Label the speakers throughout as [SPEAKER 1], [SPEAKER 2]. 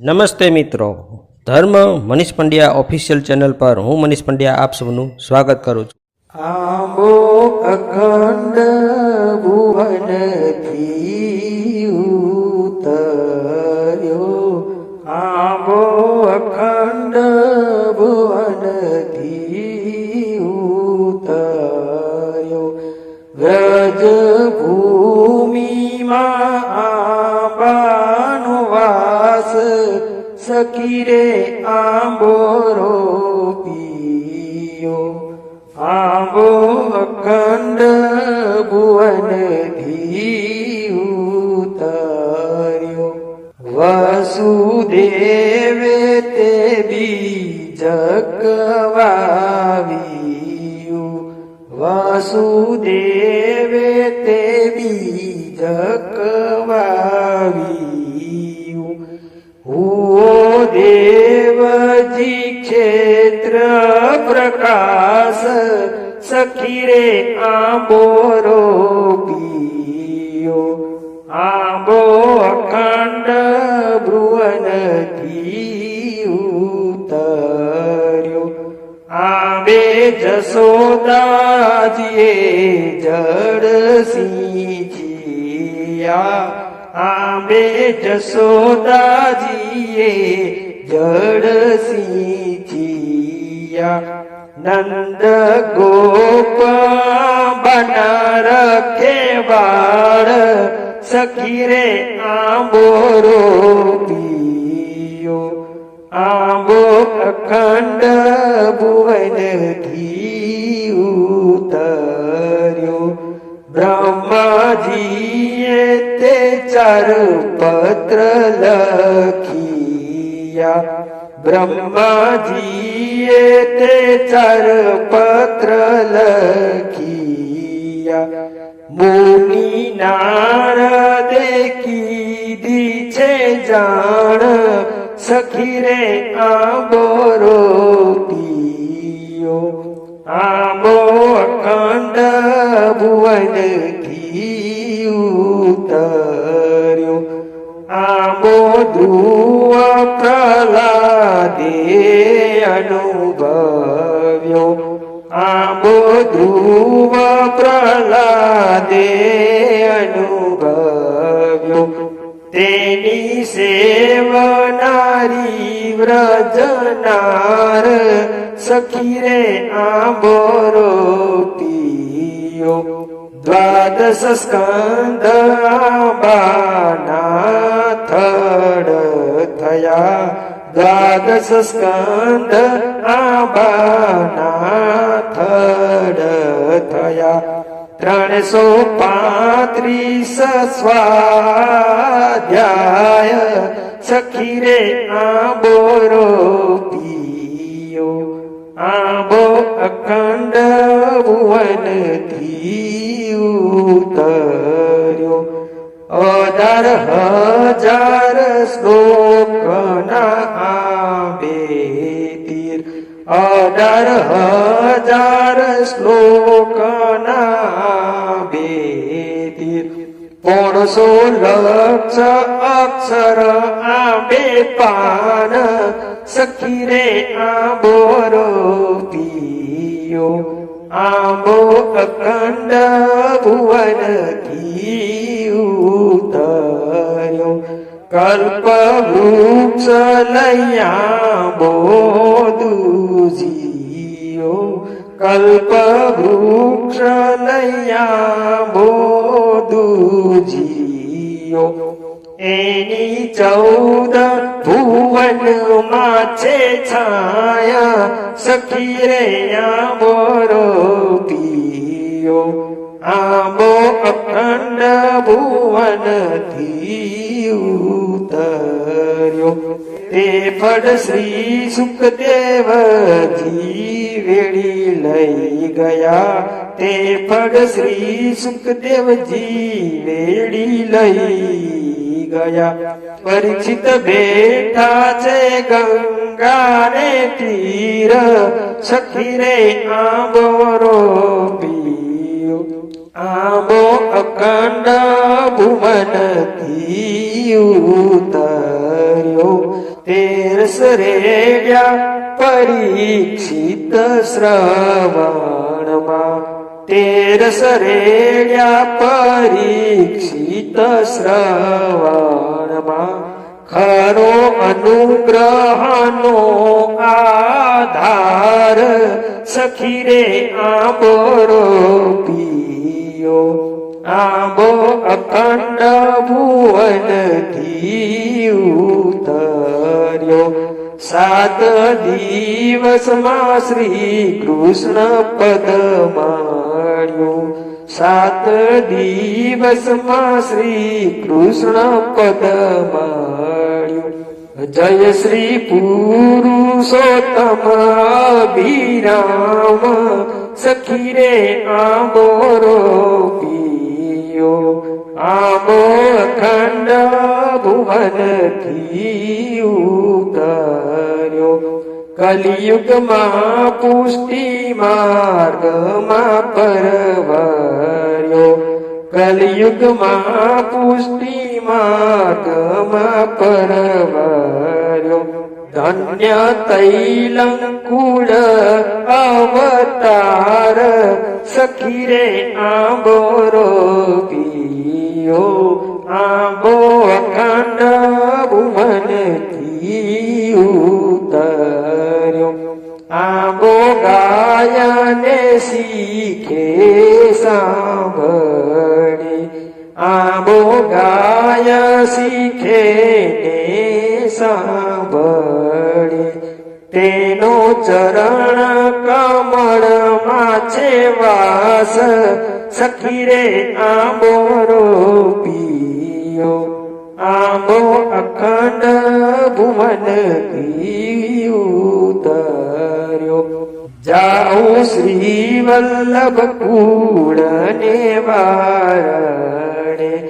[SPEAKER 1] નમસ્તે મિત્રો. ધર્મ મનીષ પંડ્યા ઓફિશિયલ ચેનલ પર હું મનીષ પંડ્યા આપ સૌનું સ્વાગત કરું છું.
[SPEAKER 2] આંબો અખંડ ભુવનથી વાસ સકીરે આંબો રોપિયો આંબો અખંડ ભુવનથી ઉતર્યો વસુદેવે તે બીજ વસુદેવે તે બીજ હુઓ દેવજી, ક્ષેત્ર પ્રકાશ, સખી રે આંબો રોપિયો આંબો અખંડ ભ્રુવનથી ઉતર્યો. આંબે જસોદાજીએ જડ સિંચિયા. આંબે જસોદાજીએ જડ સિંચિયા નંદ ગોપ બન રખે બાળ સખી રે આંબો રોપિયો આંબો અખંડ ભુવનથી ઉતર્યો. બ્રહ્માજીએ તે ચાર પત્ર લખિયા. બ્રહ્માજીએ તે ચાર પત્ર લખિયા. મુનિ નારદે કીધી છે જાણ, સખીરે આ બોરો રોપિયો ધ્રુવ પ્રહલાદે અનુભવ્યો આંબો ધ્રુવ પ્રહલાદે અનુભવ્યો તેની સેવનારી વ્રજનાર સખીરે આંબો રોપિયો દ્વાદશ સ્કંદ થડ થયા દ્વાદશ સ્કંદ આબાના થડ થયા ત્રણસો પાંત્રીસ સ્વાધ્યાય સખીરે આ રોપિયો આંબો અખંડ ભુવનથી ઉતર્યો. અદર હજાર શ્લોકના આંબે તીર. અદર હજાર શ્લોકના આંબે તીર. પોણસો લક્ષ અક્ષર આંબે પાન સખી રે આંબો રોપિયો આંબો અખંડ ભુવન ઉતર્યો. કલ્પ વૃક્ષ લૈયા બોધુજીયો કલ્પ વૃક્ષ લૈયા બોધુજીયો એની ચૌદ ભુવનમાં છે છાયા. સખી રે આંબો રોપિયો આંબો અખંડ ભુવનથી ઉતર્યો. તે ફળ શ્રી સુખદેવજી વેડી લઈ ગયા. તે ફળ શ્રી સુખદેવજી વેડી લઈ ગયા પરીક્ષિત બેઠા છે ગંગાને તીર સખી રે આંબો રોપિયો આંબો અખંડ ભુવનથી ઉતર્યો તેરસ રેડ્યા પરીક્ષિત શ્રવણમાં તેરસ રેડ્યા પરીક્ષિત શ્રવણમાં ખરો અનુગ્રહનો આધાર સખી રે આંબોરો પિયો. આંબો અખંડ ભુવનથી ઉતર્યો. સાત દિવસમાં શ્રી કૃષ્ણ પદ મળ્યું સાત દિવસમાં શ્રી કૃષ્ણ પદ મળ્યું જય શ્રી પુરુષોત્તમ અભિરામ. સખી રે આંબોરો પિયો. આંબો ખંડ ભુવનથી ઉતર્યો કલિયુગમાં પુષ્ટિ માર્ગમાં પરવર્યો. કલિયુગમાં પુષ્ટિ માર્ગમાં પરવર્યો. ધન્ય તૈલંકુળ અવતાર સખી રે આંબોરો પિયો આંબો અખંડ ભુવનથી ઉતર્યો ગાયને શીખે સાંભળી. આંબો ગાય શીખે ને સાંભળી. તેનો ચરણ કમળમાં છે વાસ. સખી રે આંબોરો પિયો આંબો અખંડ ભુવન ઉતર્યો. જાઉં શ્રી વલ્લભ કુળ ને વારણે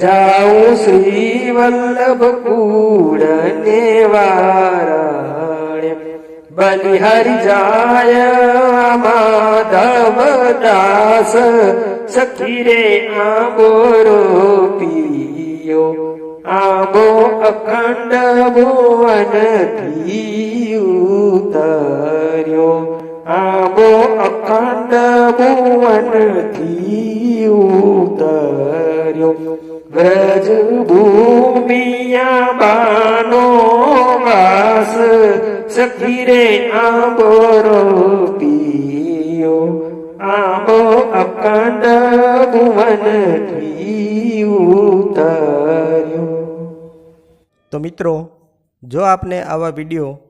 [SPEAKER 2] જાઉં શ્રી વલ્લભ કુળ ને વારણે બલિહરિ જાય માધવ દાસ સખી રે આંબોરો પિયો. આંબો અખંડ ભુવનથી ઉતર્યો. આંબો અખંડ ભુવનથી ઉતર્યો વ્રજ ભૂમિયા બાનો વાસ સખીરે આંબોરો પિયો આંબો અખંડ ભુવનથી ઉતર્યો
[SPEAKER 1] તો મિત્રો, જો આપને આવા વીડિયો